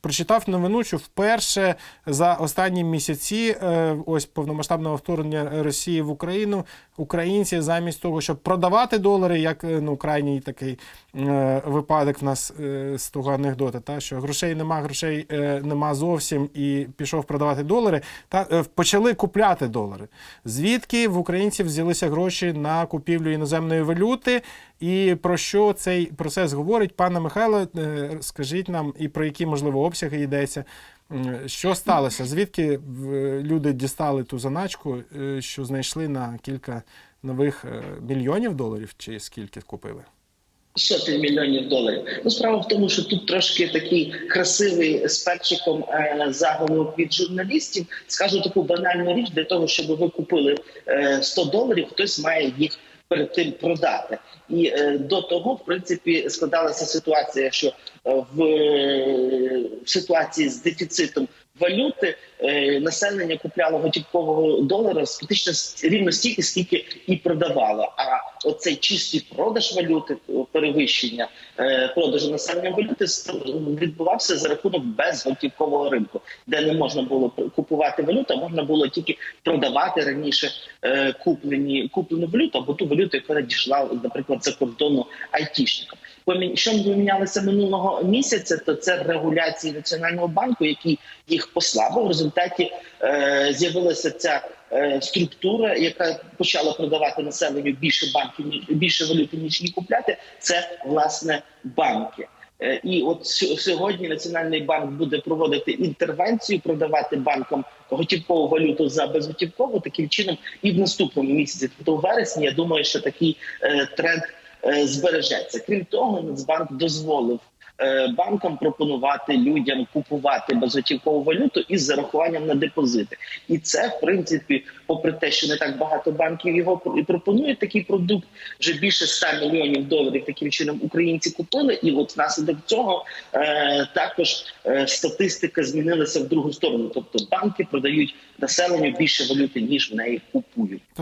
Прочитав новину, що вперше за останні місяці, е, ось повномасштабного вторгнення Росії в Україну, українці замість того, щоб продавати долари, як е, ну крайній такий е, випадок в нас з того анекдота, та що грошей нема, грошей нема зовсім, і пішов продавати долари, та почали купляти долари. Звідки в українців взялися гроші на купівлю іноземної валюти? І про що цей процес говорить? Пане Михайло, скажіть нам і про які можливо обсяги йдеться. Що сталося? Звідки люди дістали ту заначку, е, що знайшли на кілька нових е, мільйонів доларів, чи скільки купили? Сотень мільйонів доларів. Ну, справа в тому, що тут трошки такий красивий з перчиком е, заголовок від журналістів. Скажу таку банальну річ для того, щоб ви купили е, 100 доларів, хтось має їх перед тим продати. І е, до того, в принципі, складалася ситуація, що е, в, е, в ситуації з дефіцитом валюти е, населення купляло готівкового долара фактично рівно стільки, скільки і продавало. А оцей чистий продаж валюти, е, перевищення е, продажу населення валюти відбувався за рахунок безготівкового ринку, де не можна було купувати валюту, а можна було тільки продавати раніше е, куплені куплену валюту або ту валюту, яка дійшла, наприклад, за кордону айтішникам. Що помінялося минулого місяця, то це регуляції національного банку, який їх послабив. В результаті е, з'явилася ця е, структура, яка почала продавати населенню більше банків, більше валюти ніж її купляти. Це власне банки. Е, І от сьогодні Національний банк буде проводити інтервенцію, продавати банкам готівкову валюту за безготівкову таким чином, і в наступному місяці, тобто в вересні, я думаю, що такий е, тренд збережеться. Крім того, Нацбанк дозволив е, банкам пропонувати людям купувати безготівкову валюту із зарахуванням на депозити. І це, в принципі, попри те, що не так багато банків його і пропонують такий продукт, вже більше 100 мільйонів доларів таким чином українці купили. І от внаслідок цього е, також е, статистика змінилася в другу сторону. Тобто банки продають населенню більше валюти ніж в неї купують.